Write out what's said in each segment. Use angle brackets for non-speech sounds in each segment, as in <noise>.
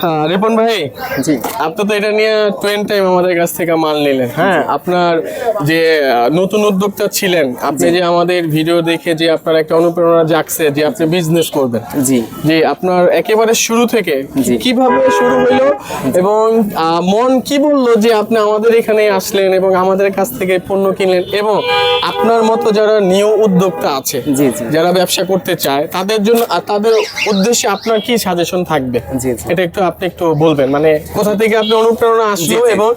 হ্যাঁ রিপন ভাই জি। আপনি তো এটা নিয়ে টোয়েন টাইম আমাদের কাছ থেকে মাল নিলেন হ্যাঁ? আপনার যে নতুন উদ্যোক্তা ছিলেন আপনি যে আমাদের ভিডিও দেখে যে আপনার একটা অনুপ্রেরণা জাগছে যে আপনি বিজনেস করবেন। জি। যে আপনার একেবারে শুরু থেকে কীভাবে শুরু হইল এবং মন কি বলল যে আপনি আমাদের এখানে আসলেন এবং আমাদের কাছ থেকে পণ্য কিনলেন এবং আপনার মতো যারা নিউ উদ্যোক্তা আছে জি, জি। যারা ব্যবসা করতে চায় তাদের জন্য তাদের উদ্দেশ্যে আপনার কি সাজেশন থাকবে। এটা একটু আপনি একটু বলবেন মানে কোথা থেকে আপনি অনুপ্রেরণা আসলো। এবং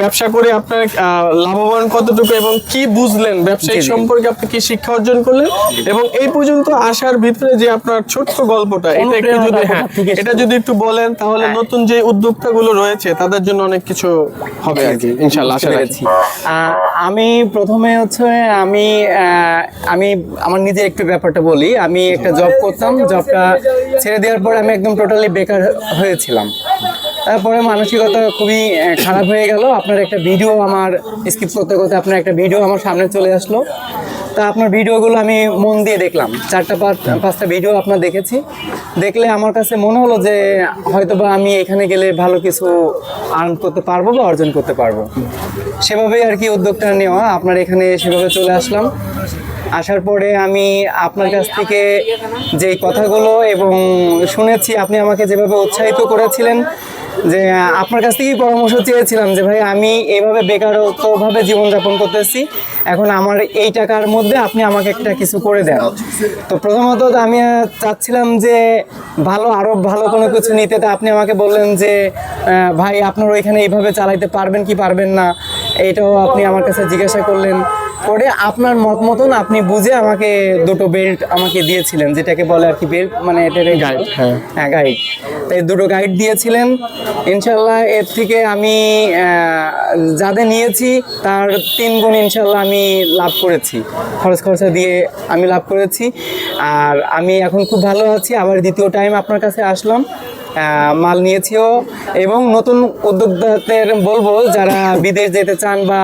ব্যবসা করে আপনার লাভবান কতটুকু এবং কি বুঝলেন ব্যবসায়িক। সম্পর্কে আপনি কি শিক্ষা অর্জন করলেন এবং এই পর্যন্ত আসার ভিতরে যে আপনার ছোট্ট গল্পটা এটা একটু যদি হ্যাঁ এটা যদি একটু বলেন তাহলে হ্যাঁ। নতুন যে উদ্যোক্তা গুলো রয়েছে তাদের জন্য অনেক কিছু হবে আর কি ইনশাল্লাহ আশা রাখছি আমি প্রথমে হচ্ছে আমি আহ, আমি আমার নিজের একটু ব্যাপারটা বলি আমি একটা জব করতাম জবটা ছেড়ে দেওয়ার পর আমি একদম টোটালি বেকার হয়েছিলাম। তারপরে মানসিকতা খুবই খারাপ হয়ে গেল। আপনার একটা ভিডিও আমার স্কিপ করতে করতে আপনার একটা ভিডিও আমার সামনে চলে আসলো। তা আপনার ভিডিওগুলো আমি মন দিয়ে দেখলাম। চারটা পাঁচ, পাঁচটা ভিডিও আপনার দেখেছি। দেখলে আমার কাছে মনে হলো যে, হয়তোবা আমি এখানে গেলে ভালো কিছু আর্ন করতে পারব বা অর্জন করতে পারব। সেভাবেই আর কি উদ্যোগটা নেওয়া। আপনার এখানে সেভাবে চলে আসলাম। আসার পরে আমি আপনার কাছ থেকে যেই কথাগুলো এবং শুনেছি আপনি আমাকে যেভাবে উৎসাহিত করেছিলেন যে আপনার কাছ থেকেই পরামর্শ চেয়েছিলাম যে ভাই আমি এইভাবে বেকারত্বভাবে জীবনযাপন করতেছি এখন আমার এই টাকার মধ্যে আপনি আমাকে একটা কিছু করে দেন। তো প্রথমত আমি চাচ্ছিলাম যে ভালো আরও ভালো কোনো কিছু নিতে। তা আপনি আমাকে বললেন যে ভাই আপনার ওইখানে এইভাবে চালাইতে পারবেন কি পারবেন না? এটাও আপনি আমার কাছে জিজ্ঞাসা করলেন। পরে আপনার মত মতন আপনি বুঝে আমাকে দুটো বেল্ট আমাকে দিয়েছিলেন যেটাকে বলে আর কি বেল্ট মানে এটাকে গাইড হ্যাঁ। হ্যাঁ গাইড তাই দুটো গাইড দিয়েছিলেন। ইনশাল্লাহ এর থেকে আমি যাদের নিয়েছি তার তিন গুণ ইনশাল্লাহ আমি লাভ করেছি। খরচ খরচা দিয়ে আমি লাভ করেছি। আর আমি এখন খুব ভালো আছি। আবার দ্বিতীয় টাইম আপনার কাছে আসলাম। মাল নিয়েছিও এবং নতুন উদ্যোক্তাদের বলব যারা বিদেশ যেতে চান বা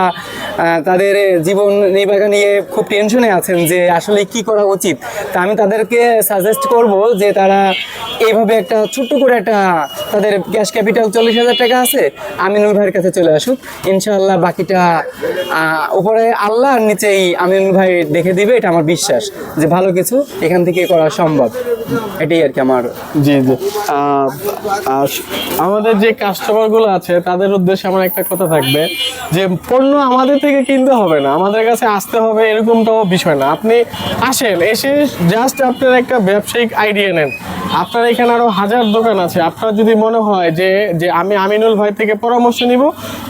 তাদের জীবন নির্বাহ নিয়ে খুব টেনশনে আছেন যে আসলে কি করা উচিত, তা আমি তাদেরকে সাজেস্ট করব যে তারা এভাবে একটা ছোট্ট করে একটা তাদের ক্যাশ ক্যাপিটাল চল্লিশ হাজার টাকা আছে, আমিনুল ভাইয়ের কাছে চলে আসুক। ইনশাআল্লাহ বাকিটা উপরে আল্লাহ আর নিচেই আমিনুল ভাই দেখে দিবে, এটা আমার বিশ্বাস যে ভালো কিছু এখান থেকে করা সম্ভব। এটাই আর কি আমার জি জি। আমাদের যে কাস্টমারগুলো আছে, তাদের উদ্দেশ্যে আমার একটা কথা থাকবে যে, পণ্য আমাদের থেকে কিনতে হবে না, আমাদের কাছে আসতে হবে এরকমটাও বিষয় না। আপনি আসেন, এসে জাস্ট আপনার একটা ব্যবসায়িক আইডিয়া নেন। আপনার এখানে আরও হাজার দোকান আছে, আপনার যদি মনে হয় যে যে আমি আমিনুল ভাই থেকে পরামর্শ নিব,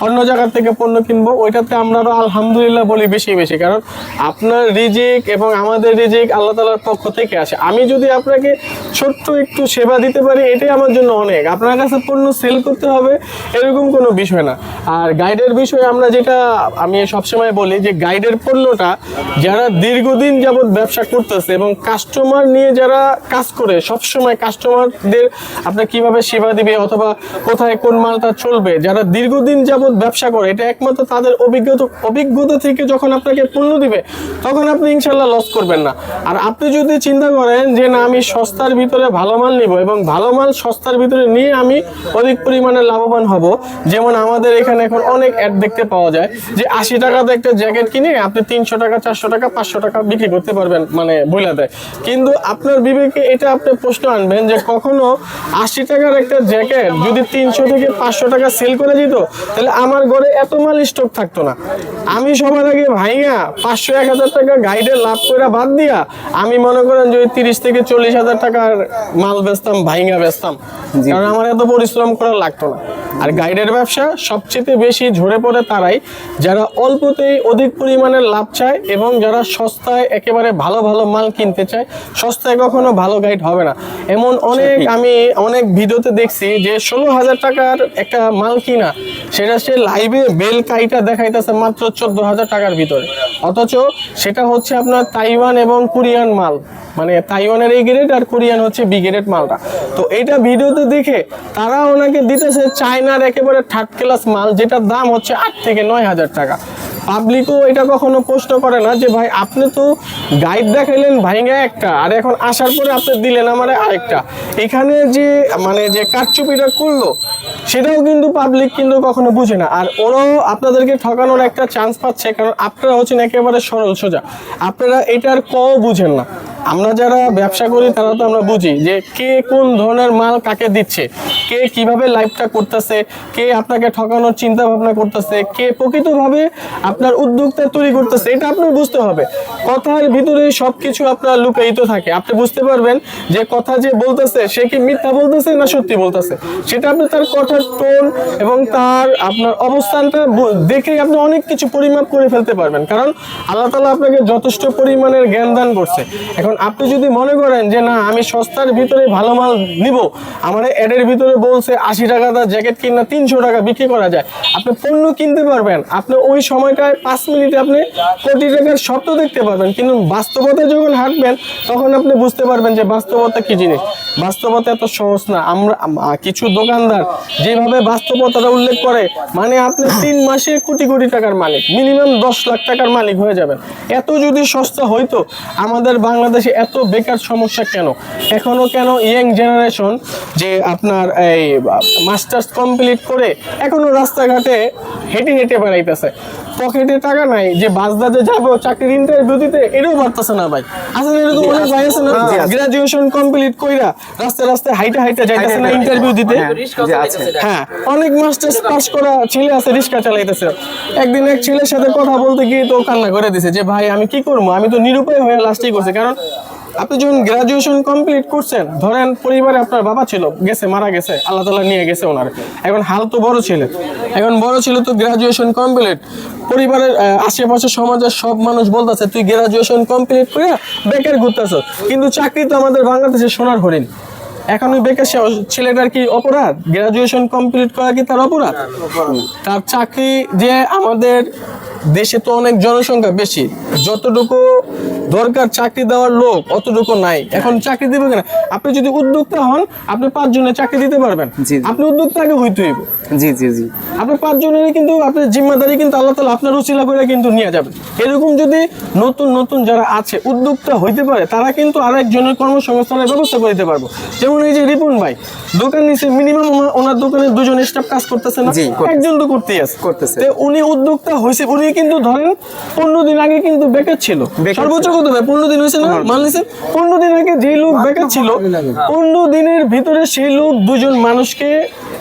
অন্য জায়গার থেকে পণ্য কিনবো, ওইটাতে আমরা আরও আলহামদুলিল্লাহ বলি বেশি বেশি। কারণ আপনার রিজিক এবং আমাদের রিজিক আল্লাহ তালার পক্ষ থেকে আসে। আমি যদি আপনাকে ছোট্ট একটু সেবা দিতে পারি, এটাই আমার জন্য অনেক। আপনার কাছে পণ্য সেল করতে হবে, এরকম কোনো বিষয় না। আর গাইডের বিষয়ে আমরা যেটা আমি সবসময় বলি যে গাইডের পণ্যটা যারা দীর্ঘদিন যাবৎ ব্যবসা করতেছে এবং কাস্টমার নিয়ে যারা কাজ করে, সবসময় কাস্টমারদের আপনার কীভাবে সেবা দিবে অথবা কোথায় কোন মালটা চলবে, যারা দীর্ঘদিন যাবৎ ব্যবসা করে, এটা একমাত্র তাদের অভিজ্ঞতা অভিজ্ঞতা থেকে যখন আপনাকে পণ্য দিবে, তখন আপনি ইনশাল্লাহ লস করবেন না। আর আপনি যদি চিন্তা করেন যে, না, আমি সস্তার ভিতরে ভালো মাল নিব এবং ভালো মাল সস্তার ভিতরে নিয়ে আমি অধিক পরিমাণে লাভবান হব। যেমন আমাদের এখানে এখন অনেক অ্যাড দেখতে পাওয়া যায় যে, আশি টাকাতে একটা জ্যাকেট কিনে আপনি তিনশো টাকা, চারশো টাকা, পাঁচশো টাকা বিক্রি করতে পারবেন মানে বইলা দেয় কিন্তু আপনার বিবেকে এটা আপনি প্রশ্ন আনবেন যে, কখনো আশি টাকার একটা জ্যাকেট যদি তিনশো থেকে পাঁচশো টাকা সেল করে দিত তাহলে আমার ঘরে এত মাল স্টক থাকতো না। আমি সবার আগে ভাইয়া পাঁচশো এক হাজার টাকা গাইডে লাভ করে বাদ দিয়া আমি মনে করেন যে ওই তিরিশ থেকে চল্লিশ হাজার টাকার মাল বেচতাম ভাইঙ্গা বেচতাম। কারণ আমার এত পরিশ্রম করা লাগতো না। আর গাইডের ব্যবসা সবচেয়ে বেশি ঝরে পড়ে তারাই যারা অল্পতেই অধিক পরিমাণে লাভ চায় এবং যারা সস্তায় একেবারে ভালো ভালো মাল কিনতে চায় সস্তায় কখনো ভালো গাইড হবে না। এমন অনেক আমি অনেক ভিডিওতে দেখছি যে ষোলো হাজার টাকার একটা মাল কিনা, সেটা সে লাইভে বেল কাইটা দেখাইতেছে মাত্র চোদ্দ হাজার টাকার ভিতরে। অথচ সেটা হচ্ছে আপনার তাইওয়ান এবং কোরিয়ান মাল। মানে তাইওয়ানের এই গ্রেড আর কোরিয়ান হচ্ছে বি গ্রেড মালটা। তো এইটা ভিডিওতে দেখে তারা ওনাকে দিতেছে চায়নার একেবারে থার্ড ক্লাস মাল, যেটার দাম হচ্ছে আট থেকে নয় হাজার টাকা। পাবলিকও এটা কখনো প্রশ্ন করে না যে ভাই, আপনি তো গাইড দেখাইলেন ভাইঙ্গা একটা, আর এখন আসার পরে আপনি দিলেন আমারে আরেকটা। এখানে যে মানে যে কারচুপিটা করল, সেটাও কিন্তু পাবলিক কিন্তু কখনো বুঝে না। আর ওরাও আপনাদেরকে ঠকানোর একটা চান্স পাচ্ছে, কারণ আপনারা হচ্ছেন একেবারে সরল সোজা। আপনারা এটার কও বুঝেন না। আমরা যারা ব্যবসা করি, তারা তো আমরা বুঝি যে কে কোন ধরনের মাল কাকে দিচ্ছে, কে কীভাবে লাইফটা করতেছে, কে আপনাকে ঠকানোর চিন্তা ভাবনা করতেছে, কে প্রকৃতভাবে আপনার উদ্যোগটা তৈরি করতেছে, এটা আপনার বুঝতে হবে। কথার ভিতরে সবকিছু আপনার লুকায়িত থাকে। আপনি বুঝতে পারবেন যে কথা যে বলতেছে, সে কি মিথ্যা বলতেছে না সত্যি বলতেছে? সেটা আপনি তার কথার টোন এবং তার আপনার অবস্থানটা দেখেই আপনি অনেক কিছু পরিমাপ করে ফেলতে পারবেন। কারণ আল্লাহ তালা আপনাকে যথেষ্ট পরিমাণের জ্ঞান দান করছে। এখন আপনি যদি মনে করেন যে না, আমি সস্তার ভিতরে ভালো মাল নিব, আমার অ্যাডের ভিতরে বলছে আশি টাকা দা জ্যাকেট কিনা তিনশো টাকা বিক্রি করা যায়, আপনি পণ্য কিনতে পারবেন। আপনি ওই সময়টায় পাঁচ মিনিটে আপনি কোটি টাকার স্বপ্ন দেখতে পারবেন। কিন্তু বাস্তবতা যখন হাঁটবেন, তখন আপনি বুঝতে পারবেন যে বাস্তবতা কি জিনিস। বাস্তবতা এত সহজ না। আমরা কিছু দোকানদার যেভাবে বাস্তবতাটা উল্লেখ করে মানে আপনি তিন মাসে কোটি কোটি টাকার মালিক, মিনিমাম দশ লাখ টাকার মালিক হয়ে যাবেন। এত যদি সস্তা হইতো, আমাদের বাংলাদেশে এত বেকার সমস্যা কেন? এখনও কেন ইয়াং জেনারেশন যে আপনার এই মাস্টার্স কমপ্লিট করে এখনও রাস্তাঘাটে হেঁটে হেঁটে বেড়াইতেছে? পকেটে টাকা নাই যে বাসদাতে যাব চাকরির ইন্টারভিউ দিতে এটাও পারতেছে না ভাই। আসলে এরকম অনেক ভাই আছে না? গ্রাজুয়েশন কমপ্লিট কইরা রাস্তায় রাস্তায় হাইটে হাইটে যাইতেছে না ইন্টারভিউ দিতে? হ্যাঁ অনেক মাস্টার্স পাস করা ছেলে আছে রিক্সা চালাইতেছে। একদিন এক ছেলের সাথে কথা বলতে গিয়ে তো কান্না করে দিছে যে ভাই আমি কি করব? আমি তো নিরুপায় হয়ে লাস্টেই করছি কারণ আপনি যখন গ্রাজুয়েশন কমপ্লিট করছেন, ধরেন পরিবারে আপনার বাবা ছিল, গেছে, মারা গেছে, আল্লাহ তালা নিয়ে গেছে ওনার। এখন হাল তো বড় ছেলে। এখন বড় ছিল তো গ্রাজুয়েশন কমপ্লিট পরিবারের আশেপাশে সমাজের সব মানুষ বলতেছে, তুই গ্রাজুয়েশন কমপ্লিট করে বেকার ঘুরতেছ। কিন্তু চাকরি তো আমাদের বাংলাদেশে সোনার হরিণ। এখন ওই বেকার ছেলেটার কি অপরাধ? গ্রাজুয়েশন কমপ্লিট করা কি তার অপরাধ? তার চাকরি যে আমাদের দেশে তো অনেক জনসংখ্যা বেশি। যতটুকু দরকার চাকরি দেওয়ার লোক অতটুকু নাই। এখন চাকরি দিবে কেন? আপনি যদি উদ্যোক্তা হন আপনি পাঁচজনের চাকরি দিতে পারবেন। আপনি উদ্যোক্তা আগে হইতে হইব। জি জি জি। আপনার পাঁচজনেরই কিন্তু আপনার জিম্মাদারি কিন্তু আল্লাহ তালা আপনার উচিলা করে কিন্তু নিয়ে যাবেন। এরকম যদি নতুন নতুন যারা আছে উদ্যোক্তা হইতে পারে তারা কিন্তু আরেকজনের কর্মসংস্থানের ব্যবস্থা করে দিতে পারব। যেমন এই যে রিপন ভাই দোকান নিচে মিনিমাম ওনার দোকানে দুজন স্টাফ কাজ করতেছে না। একজন তো করতেই আছে। করতেছে। উনি উদ্যোক্তা হয়েছে উনি কিন্তু ধরেন পনেরো দিন আগে কিন্তু বেকার ছিল। সর্বোচ্চ কত ভাই পনেরো দিন হয়েছে না? মানলিছে পনেরো দিন আগে যে লোক বেকার ছিল পনেরো দিনের ভিতরে সেই লোক দুজন মানুষকে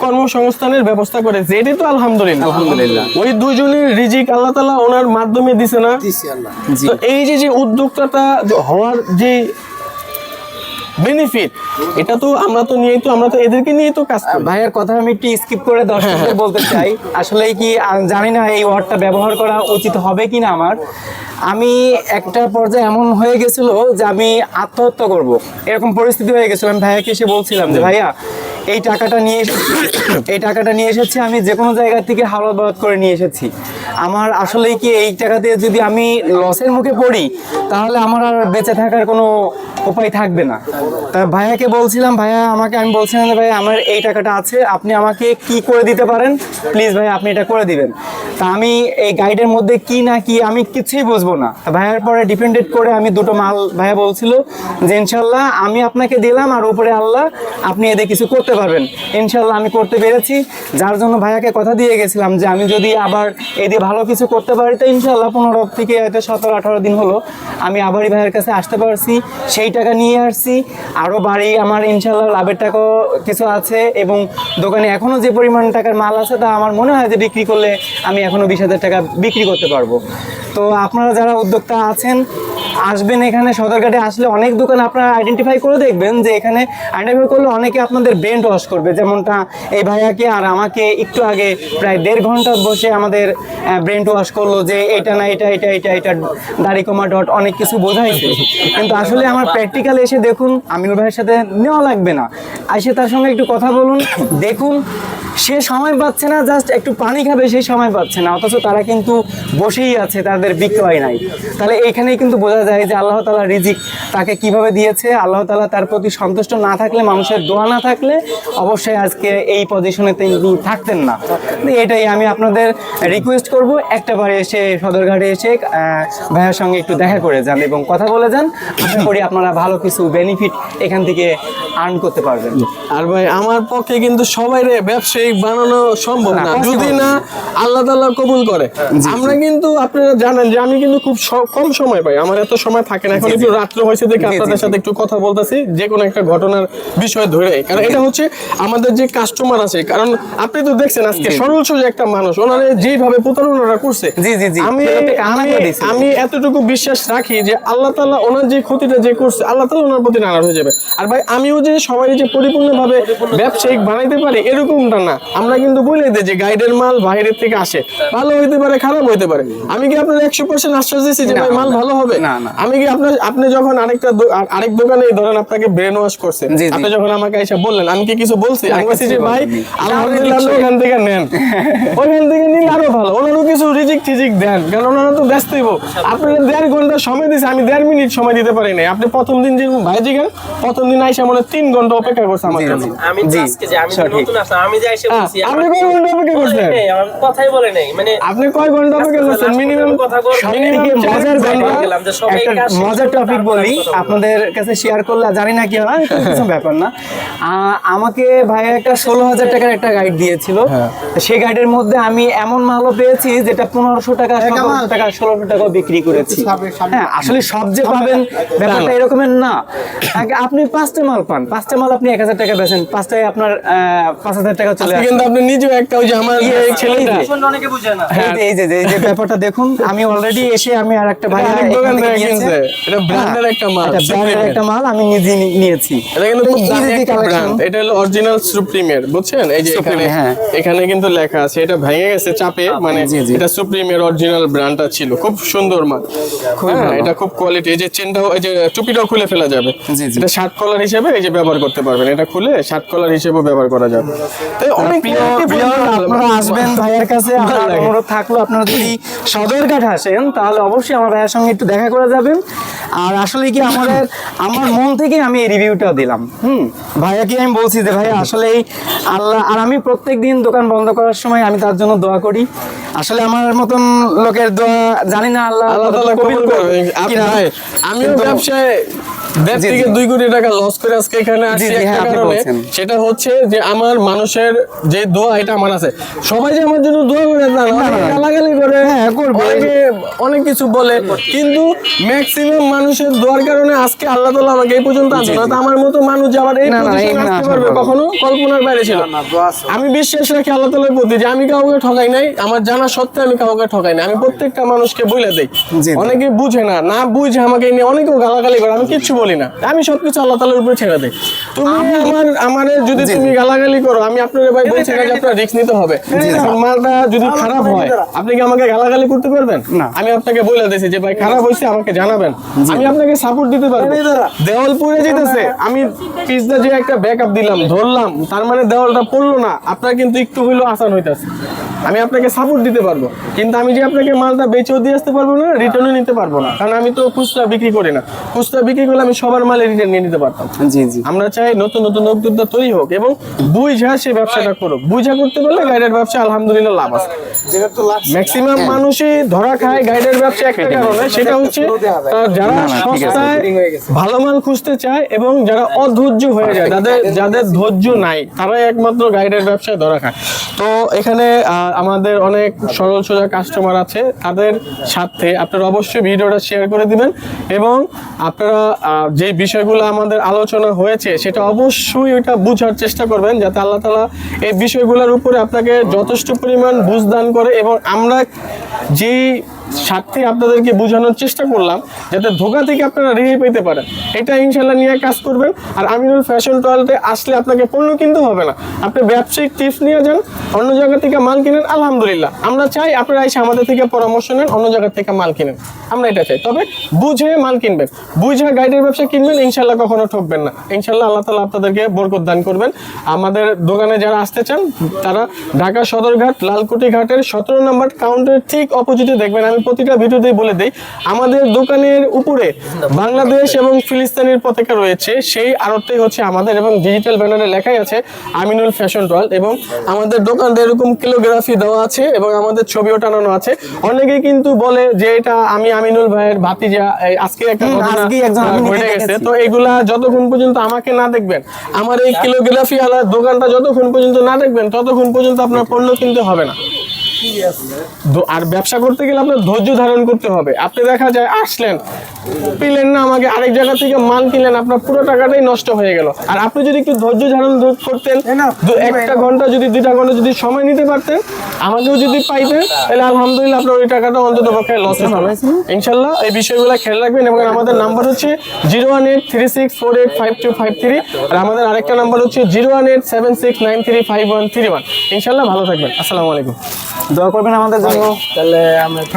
কর্মসংস্থানের ব্যবস্থা করেছে যেটি তো আলহামদুলিল্লাহ। আলহামদুলিল্লাহ। ওই দুজনের রিজিক আল্লাহ তালা ওনার মাধ্যমে দিছে না? তো এই যে যে উদ্যোক্তাটা হওয়ার যে বেনিফিট এটা তো আমরা তো নিয়েই তো আমরা তো এদেরকে নিয়েই তো কাজ করি। ভাইয়ের কথা আমি একটু স্কিপ করে দর্শকদের বলতে চাই। আসলে কি জানি না এই ওয়ার্ডটা ব্যবহার করা উচিত হবে কিনা আমার। আমি একটা পর্যায়ে এমন হয়ে গেছিল যে আমি আত্মহত্যা করব। এরকম পরিস্থিতি হয়ে গেছিল। আমি ভাইয়াকে এসে বলছিলাম যে ভাইয়া এই টাকাটা নিয়ে এই টাকাটা নিয়ে এসেছি আমি যে কোনো জায়গা থেকে হাওলা বাদ করে নিয়ে এসেছি। আমার আসলে কি এই টাকা দিয়ে যদি আমি লসের মুখে পড়ি তাহলে আমার আর বেঁচে থাকার কোনো উপায় থাকবে না। তা ভাইয়াকে বলছিলাম, ভাইয়া আমাকে, আমি বলছিলাম যে ভাই আমার এই টাকাটা আছে, আপনি আমাকে কি করে দিতে পারেন? প্লিজ ভাই আপনি এটা করে দিবেন। তা আমি এই গাইডের মধ্যে কি না কি, আমি কিছুই বুঝব না। ভাইয়ার পরে ডিপেন্ডেড করে আমি দুটো মাল ভাইয়া বলছিল যে, ইনশাল্লাহ আমি আপনাকে দিলাম আর উপরে আল্লাহ আপনি এদের কিছু করতে পারবেন। ইনশাল্লাহ আমি করতে পেরেছি। যার জন্য ভাইয়াকে কথা দিয়ে গেছিলাম যে, আমি যদি আবার এদের ভালো কিছু করতে পারি, তো ইনশাল্লাহ পনেরো থেকে হয়তো সতেরো, আঠারো দিন হলো আমি আবারই ভাইয়ের কাছে আসতে পারছি। সেই টাকা নিয়ে আসছি। আরও বাড়ি আমার, ইনশাল্লাহ লাভের টাকাও কিছু আছে এবং দোকানে এখনও যে পরিমাণ টাকার মাল আছে তা আমার মনে হয় যে বিক্রি করলে আমি এখনও বিশ হাজার টাকা বিক্রি করতে পারব। তো আপনারা যারা উদ্যোক্তা আছেন আসবেন এখানে, সদরঘাটে আসলে অনেক দোকান আপনারা আইডেন্টিফাই করে দেখবেন যে এখানে আইডেন্টিফাই করলে অনেকে আপনাদের ব্রেন্ড ওয়াশ করবে। যেমনটা এই ভাইয়াকে আর আমাকে একটু আগে প্রায় দেড় ঘণ্টা বসে আমাদের ব্রেন্ড ওয়াশ করল যে এটা না, এটা এটা এটা এটা দাড়ি কমা ডট অনেক কিছু বোঝাইছে। কিন্তু আসলে আমার প্র্যাকটিক্যাল এসে দেখুন, আমিনুল ভাইয়ের সাথে নেওয়া লাগবে না। এসে তার সঙ্গে একটু কথা বলুন, দেখুন সে সময় পাচ্ছে না জাস্ট একটু পানি খাবে সেই সময় পাচ্ছে না। অথচ তারা কিন্তু বসেই আছে, তাদের বিক্রয় নাই। তাহলে এইখানেই কিন্তু বোঝা যায় যে আল্লাহ তালা রিজিক তাকে কীভাবে দিয়েছে। আল্লাহ তালা তার প্রতি সন্তুষ্ট না থাকলে, মানুষের দোয়া না থাকলে অবশ্যই আজকে এই পজিশনে তিনি থাকতেন না। এটাই আমি আপনাদের রিকোয়েস্ট করব। একটা বারে এসে সদরঘাটে এসে ভাইয়ার সঙ্গে একটু দেখা করে যান এবং কথা বলে যান। আশা করি আপনারা ভালো কিছু বেনিফিট এখান থেকে আর্ন করতে পারবেন। আর ভাই, আমার পক্ষে কিন্তু সবাই ব্যবসায়িক বানানো সম্ভব না, যদি না। আল্লাহ তাল্লাহ কবুল করে। আমরা কিন্তু আপনারা জানেন যে আমি কিন্তু খুব কম সময় পাই। আমার এত সময় থাকে না। এখন একটু রাত্র হয়েছে দেখে আপনাদের সাথে একটু কথা বলতেছি। যে কোনো একটা ঘটনার বিষয় ধরে। কারণ এটা হচ্ছে আমাদের যে কাস্টমার আছে। কারণ আপনি তো দেখছেন আজকে। সরল সোজা একটা মানুষ। ওনারা যেভাবে প্রতারণাটা করছে। জি, জি, জি। আমি আমি আমি এতটুকু বিশ্বাস রাখি যে আল্লাহ তাআলা ওনার যে ক্ষতিটা যে করছে আল্লাহ তাআলা ওনার প্রতি নারাজ হয়ে যাবে। আর ভাই আমিও যে সবাই যে পরিপূর্ণভাবে ব্যবসায়িক বানাইতে পারি এরকমটা না। আমরা কিন্তু বলে দিই যে গাইডের মাল বাইরের থেকে আসে। ভালো হইতে পারে খারাপ হইতে পারে। আমি কি আপনার একশো পার্সেন্ট আশ্বাস দিচ্ছি যে ভাই মাল ভালো হবে? না, না। আমি কি আপনার আপনি যখন আরেকটা আরেক দোকানে ধরেন আপনাকে ব্রেন ওয়াশ করছে। আপনি যখন আমাকে এসে বললেন আমি কি কিছু বলছি? আমি বলছি যে ভাই আলহামদুলিল্লাহ ওখান থেকে নেন। <laughs> ওখান থেকে নিলে আরও ভালো। ওনারও কিছু রিজিক টিজিক দেন কারণ ওনারা তো ব্যস্ত হইব। আপনার দেড় ঘণ্টা সময় দিয়েছে আমি দেড় মিনিট সময় দিতে পারি নাই। আপনি প্রথম দিন যে ভাই জিগান প্রথম দিন আইসা মনে তিন ঘণ্টা অপেক্ষা করছে আমার জন্য। আমি জি, যে আমি নতুন আসলাম আমি যে এসে হ্যাঁ, বলছি আপনি আমার ঘণ্টা অপেক্ষা করছেন কথাই বলে নেই। মানে আপনি কয় ঘণ্টা অপেক্ষা করছেন মিনিমাম কথা বল। মজার ঘণ্টা ব্যাপার গেলাম যে সবাই একটা মজার টপিক বলি আপনাদের কাছে শেয়ার করলে জানি না কি হয় কিছু ব্যাপার না। আমাকে ভাই একটা ষোলো হাজার টাকার একটা গাইড দিয়েছিল। হ্যাঁ। তো সেই গাইডের মধ্যে আমি এমন মালও পেয়েছি যেটা পনেরোশো টাকা সতেরোশো টাকা ষোলোশো টাকা বিক্রি করেছি। হ্যাঁ আসলে সব যে পাবেন ব্যাপারটা এরকমের না। আপনি পাঁচটা মাল পান। পাঁচটা মাল আপনি এক হাজার টাকা বেচেন। পাঁচটায় আপনার আহ, পাঁচ হাজার টাকা চলে আজকে আসে কিন্তু আপনি নিজেও একটা ওই যে আমার ছেলেটা এই যে। শুনলে অনেকে বুঝে না। এই যে- এই যে ব্যাপারটা দেখুন আমি অলরেডি এসে আমি আর একটা ভাই দোকান থেকে কিনছে। এটা ব্র্যান্ডের একটা মাল, এটা ব্র্যান্ডের একটা মাল আমি নিজে নিয়েছি। এটা কিন্তু খুব এই যে দামি যে একটা collection, ব্র্যান্ড এটা হলো অরিজিনাল সুপ্রিমের বুঝছেন? এই যে এখানে হ্যাঁ। এখানে কিন্তু লেখা আছে এটা ভেঙে গেছে চাপে মানে। এটা সুপ্রিমের অরিজিনাল ব্র্যান্ডটা ছিল। খুব সুন্দর মাল। হ্যাঁ এটা খুব কোয়ালিটি এই যে চেনটাও এই যে টুপিটাও খুলে ফেলা যাবে। এটা শার্ট কলার হিসেবে এই যে ব্যবহার করতে পারবেন। এটা খুলে শার্ট কলার হিসেবেও ব্যবহার করা যাবে। তো অনেক প্রিয় quality প্রিয় ফুল মাল। আপনারা আসবেন ভাইয়ের কাছে ভালো আমার লাগে। অনুরোধ থাকল আপনারা যদি সদরঘাট আসেন তাহলে অবশ্যই আমার ভাইয়ের সঙ্গে একটু দেখা করে যাবেন। আর আসলে কি আমাদের আমার মন থেকে আমি এই রিভিউটা দিলাম হুম? ভাইয়াকে আমি বলছি যে ভাইয়া আসলে আল্লাহ আর আমি প্রত্যেক দিন দোকান বন্ধ করার সময় আমি তার জন্য দোয়া করি। আসলে আমার মতন লোকের দোয়া জানি না আল্লাহ আল্লাহ কবুল করবে ভাই আমিও ব্যবসায় দেড় থেকে দুই কোটি টাকা লস করে আজকে এখানে একটা হ্যাঁ, কারণে সেটা হচ্ছে যে আমার মানুষের যে দোয়া এটা আমার আছে। সবাই যে আমার জন্য দোয়া করে না গালাগালি করে হ্যাঁ, অনেকে অনেক কিছু বলে কিন্তু ম্যাক্সিমাম মানুষের দোয়ার কারণে আজকে আল্লাহ আমাকে এই পর্যন্ত আনছে। না আমার মতো মানুষ যে আবার এই না, না, পজিশনে আসতে পারবে কখনো কল্পনার বাইরে ছিল আমি বিশ্বাস রাখি আল্লাহ তাআলার প্রতি যে আমি কাউকে ঠকাই নাই আমার জানা সত্ত্বে আমি কাউকে ঠকাই নাই। আমি প্রত্যেকটা মানুষকে বলে দেই। অনেকে বুঝে না না বুঝে আমাকে নিয়ে অনেকেও গালাগালি করে আমি কিচ্ছু বলি না। আমি সবকিছু আল্লাহ তাআলার উপরে ছেড়ে দিই। তুমি আমার আমার যদি তুমি গালাগালি করো আমি আপনার ভাই বলছি না যে আপনার রিস্ক নিতে হবে। মালটা যদি খারাপ হয় আপনি কি আমাকে গালাগালি করতে পারবেন? না। আমি আপনাকে বলে দিয়েছি যে ভাই খারাপ হয়েছে আমাকে জানাবেন। আমি আপনাকে সাপোর্ট দিতে পারব। দেওয়াল পড়ে যেতেছে। আমি পিছটা যে একটা ব্যাকআপ দিলাম ধরলাম তার মানে দেওয়ালটা পড়ল না। আপনার কিন্তু একটু হইলেও আসান হইতাছে। আমি আপনাকে সাপোর্ট দিতে পারব। কিন্তু আমি যে আপনাকে মালটা বেচেও দিয়ে আসতে পারব না রিটার্নও নিতে পারব না। কারণ আমি তো খুচরা বিক্রি করি না। খুচরা বিক্রি করলে আমি সবার মালে রিটার্ন নিয়ে নিতে পারতাম। জি জি। আমরা চাই নতুন নতুন উদ্যোক্তা তৈরি হোক এবং বুঝা সে ব্যবসাটা করুক। বুঝা করতে পারলে গাইডের ব্যবসা আলহামদুলিল্লাহ লাভ আছে। ম্যাক্সিমাম মানুষই ধরা খায় গাইডের ব্যবসা একটা কারণে সেটা হচ্ছে যারা। সস্তায় ভালো মাল খুঁজতে চায় এবং যারা অধৈর্য হয়ে যায় যাদের যাদের ধৈর্য নাই তারাই একমাত্র গাইডের ব্যবসায় ধরা খায়। তো এখানে আহ, আমাদের অনেক সরল সোজা কাস্টমার আছে, তাদের সাথে আপনারা অবশ্যই ভিডিওটা শেয়ার করে দিবেন এবং আপনারা যে বিষয়গুলো আমাদের আলোচনা হয়েছে, সেটা অবশ্যই ওইটা বোঝার চেষ্টা করবেন যাতে আল্লাহ তালা এই বিষয়গুলোর উপরে আপনাকে যথেষ্ট পরিমাণ বুঝদান করে এবং আমরা যেই স্বার্থে আপনাদেরকে বোঝানোর চেষ্টা করলাম যাতে ধোকা থেকে আপনারা রেহাই পেতে পারেন। এটা ইনশাল্লাহ নিয়ে কাজ করবেন। আর আমিনুল ফ্যাশন টয়েলতে আসলে আপনাকে পণ্য কিনতে হবে না। আপনি ব্যবসায়িক টিপস নিয়ে যান, অন্য জায়গা থেকে মাল কিনেন, আলহামদুলিল্লাহ। আমরা চাই আপনারা এসে আমাদের থেকে পরামর্শ নেন, অন্য জায়গা থেকে মাল কিনেন। আমরা এটা চাই। তবে বুঝে মাল কিনবেন। বুঝে গাইডের ব্যবসা কিনবেন ইনশাল্লাহ কখনো ঠকবেন না। ইনশাল্লাহ আল্লাহ তালা আপনাদেরকে বরকত দান করবেন। আমাদের দোকানে যারা আসতে চান, তারা ঢাকা সদরঘাট লালকুটি ঘাটের সতেরো নম্বর কাউন্টারের ঠিক অপোজিটে দেখবেন। আমি প্রতিটা ভিডিওতেই বলে দিই আমাদের দোকানের উপরে বাংলাদেশ এবং ফিলিস্তিনের পতাকা রয়েছে। সেই আড়তটাই হচ্ছে আমাদের এবং ডিজিটাল ব্যানারে লেখাই আছে আমিনুল ফ্যাশন টল এবং আমাদের দোকানটা এরকম কিলোগ্রাফি দেওয়া আছে এবং আমাদের ছবিও টানানো আছে। অনেকেই কিন্তু বলে যে এটা আমি আমিনুল ভাইয়ের ভাতিজা আজকে একটা ঘটে গেছে। তো এগুলা যতক্ষণ পর্যন্ত আমাকে না দেখবেন আমার এই কিলোগ্রাফি আলা দোকানটা যতক্ষণ পর্যন্ত না দেখবেন ততক্ষণ পর্যন্ত আপনার পণ্য কিনতে হবে না। আর ব্যবসা করতে গেলে আপনার ধৈর্য ধারণ করতে হবে। আপনি দেখা যায় আসলেন পেলেন না আমাকে আরেক জায়গা থেকে মাল কিনলেন আপনার পুরো টাকাটাই নষ্ট হয়ে গেল। আর আপনি যদি একটু ধৈর্য ধারণ করতেন একটা ঘণ্টা যদি দুইটা ঘণ্টা যদি সময় নিতে পারতেন আমাকেও যদি পাইতেন তাহলে আলহামদুলিল্লাহ আপনার ওই টাকাটা অন্তত পক্ষে লস হবে ইনশাল্লাহ এই বিষয়গুলো খেয়াল রাখবেন এবং আমাদের নাম্বার হচ্ছে zero one eight three six four eight five two five three আর আমাদের আরেকটা নাম্বার হচ্ছে zero one eight seven six nine three five one three one ইনশাল্লাহ ভালো থাকবেন। আসসালামু আলাইকুম। দোয়া করবেন আমাদের জন্য। তাহলে আমরা